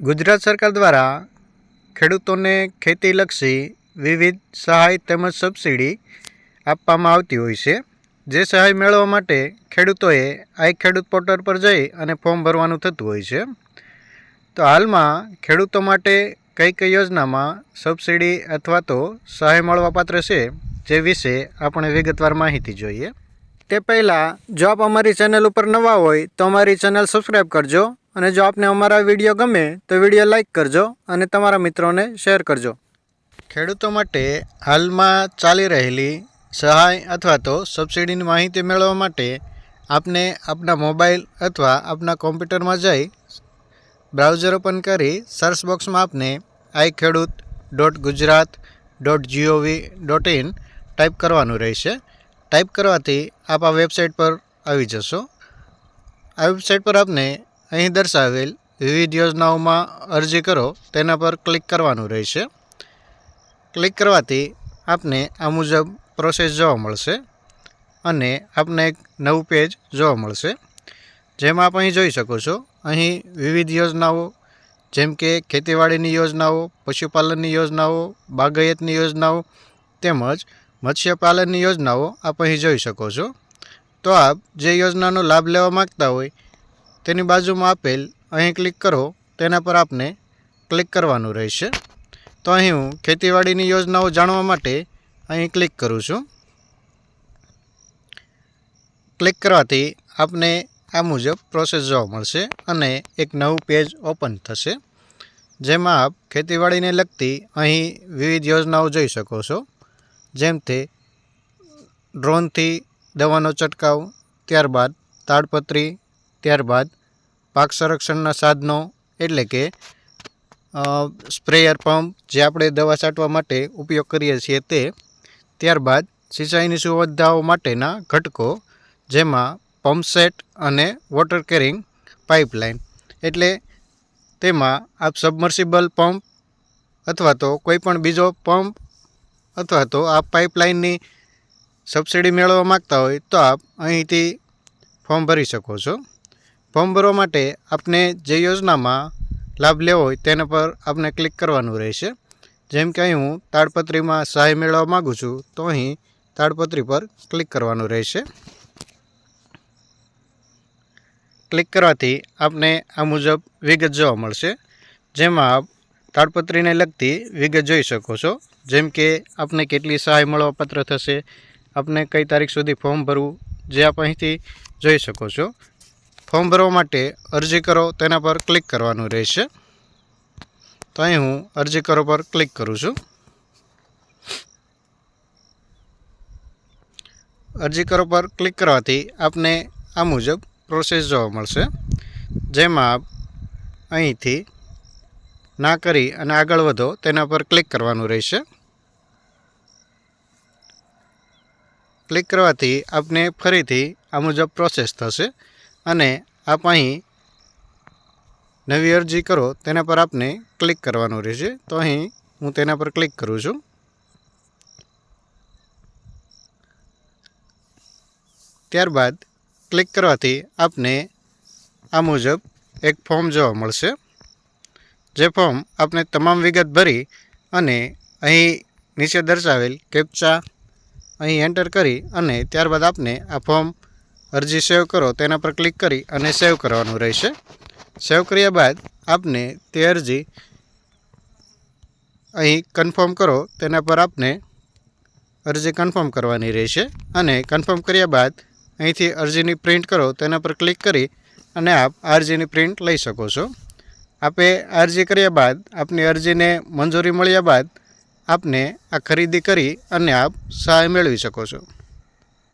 ગુજરાત સરકાર દ્વારા ખેડૂતોને ખેતીલક્ષી વિવિધ સહાય તેમજ સબસિડી આપવામાં આવતી હોય છે. જે સહાય મેળવવા માટે ખેડૂતોએ આઈ ખેડૂત પોર્ટલ પર જઈ અને ફોર્મ ભરવાનું થતું હોય છે. તો હાલમાં ખેડૂતો માટે કઈ કઈ યોજનામાં સબસિડી અથવા તો સહાય મળવાપાત્ર છે જે વિશે આપણે વિગતવાર માહિતી જોઈએ. તે પહેલાં જો આપ અમારી ચેનલ ઉપર નવા હોય તો અમારી ચેનલ સબસ્ક્રાઈબ કરજો. અને જો આપને અમારા વીડિયો ગમે તો વીડિયો લાઇક કરજો અને તમારા મિત્રોને શેર કરજો. ખેડૂતો માટે હાલમાં ચાલી રહેલી સહાય અથવા તો સબસિડીની માહિતી મેળવવા માટે આપને આપના મોબાઈલ અથવા આપના કોમ્પ્યુટરમાં જઈ બ્રાઉઝર ઓપન કરી સર્ચ બોક્સમાં આપને I Khedut dot Gujarat dot GOV dot in type કરવાનું રહેશે. ટાઈપ કરવાથી આપ આ વેબસાઇટ પર આવી જશો. આ વેબસાઇટ પર આપને અહીં દર્શાવેલ વિવિધ યોજનાઓમાં અરજી કરો, તેના પર ક્લિક કરવાનું રહેશે. ક્લિક કરવાથી આપને આ મુજબ પ્રોસેસ જોવા મળશે અને આપને એક નવું પેજ જોવા મળશે. જેમાં આપ અહીં જોઈ શકો છો, અહીં વિવિધ યોજનાઓ, જેમ કે ખેતીવાડીની યોજનાઓ, પશુપાલનની યોજનાઓ, બાગાયતની યોજનાઓ, તેમજ મત્સ્યપાલનની યોજનાઓ આપ અહીં જોઈ શકો છો. તો આપ જે યોજનાનો લાભ લેવા માગતા હોય તેની બાજુમાં આપેલ, અહીં ક્લિક કરો, તેના પર આપને ક્લિક કરવાનું રહેશે. તો અહીં હું ખેતીવાડીની યોજનાઓ જાણવા માટે અહીં ક્લિક કરું છું. ક્લિક કરવાથી આપને આ મુજબ પ્રોસેસ જોવા મળશે અને એક નવું પેજ ઓપન થશે. જેમાં આપ ખેતીવાડીને લગતી અહીં વિવિધ યોજનાઓ જોઈ શકો છો. જેમ તે ડ્રોનથી દવાનો છંટકાવ, ત્યારબાદ તાડપત્રી ત્યારબાદ પાક સંરક્ષણના સાધનો એટલે કે સ્પ્રેયર પંપ જે આપણે દવા છાંટવા માટે ઉપયોગ કરીએ છીએ તે. ત્યારબાદ સિંચાઈની સુવિધાઓ માટેના ઘટકો જેમાં પંપ સેટ અને વોટર કેરિંગ પાઇપલાઇન. એટલે તેમાં આપ સબમર્સિબલ પંપ અથવા તો કોઈપણ બીજો પંપ અથવા તો આપ પાઇપલાઇનની સબસિડી મેળવવા માગતા હોય તો આપ અહીંથી ફોર્મ ભરી શકો છો. ફોર્મ ભરવા માટે આપને જે યોજનામાં લાભ લેવો હોય તેના પર આપને ક્લિક કરવાનું રહેશે. જેમ કે અહીં હું તાડપત્રીમાં સહાય મેળવવા માગું છું, તો અહીં તાડપત્રી પર ક્લિક કરવાનું રહેશે. ક્લિક કરવાથી આપને આ મુજબ વિગત જોવા મળશે. જેમાં આપ તાડપત્રીને લગતી વિગત જોઈ શકો છો. જેમ કે આપને કેટલી સહાય મળવાપાત્ર થશે, આપને કઈ તારીખ સુધી ફોર્મ ભરવું, જે આપ અહીંથી જોઈ શકો છો. ફોર્મ ભરવા માટે અરજી કરો, તેના પર ક્લિક કરવાનું રહેશે. તો અહીં હું અરજી કરો પર ક્લિક કરું છું. અરજી કરો પર ક્લિક કરવાથી આપને આ મુજબ પ્રોસેસ જોવા મળશે. જેમાં આપ અહીંથી ના કરી અને આગળ વધો, તેના પર ક્લિક કરવાનું રહેશે. ક્લિક કરવાથી આપને ફરીથી આ મુજબ પ્રોસેસ થશે. અને આપ અહીં નવી અરજી કરો, તેના પર આપને ક્લિક કરવાનું રહેશે. તો અહીં હું તેના પર ક્લિક કરું છું. ત્યારબાદ ક્લિક કરવાથી આપને આ મુજબ એક ફોર્મ જોવા મળશે. જે ફોર્મ આપને તમામ વિગત ભરી અને અહીં નીચે દર્શાવેલ કેપ્ચા અહીં એન્ટર કરી અને ત્યારબાદ આપને આ ફોર્મ અરજી સેવ કરો, તેના પર ક્લિક કરી અને સેવ કરવાનું રહેશે. સેવ કર્યા બાદ આપને તે અરજી અહીં કન્ફર્મ કરો, તેના પર આપને અરજી કન્ફર્મ કરવાની રહેશે. અને કન્ફર્મ કર્યા બાદ અહીંથી અરજીની પ્રિન્ટ કરો, તેના પર ક્લિક કરી અને આપ અરજીની પ્રિન્ટ લઈ શકો છો. આપે અરજી કર્યા બાદ આપની અરજીને મંજૂરી મળ્યા બાદ આપને આ ખરીદી કરી અને આપ સહાય મેળવી શકો છો.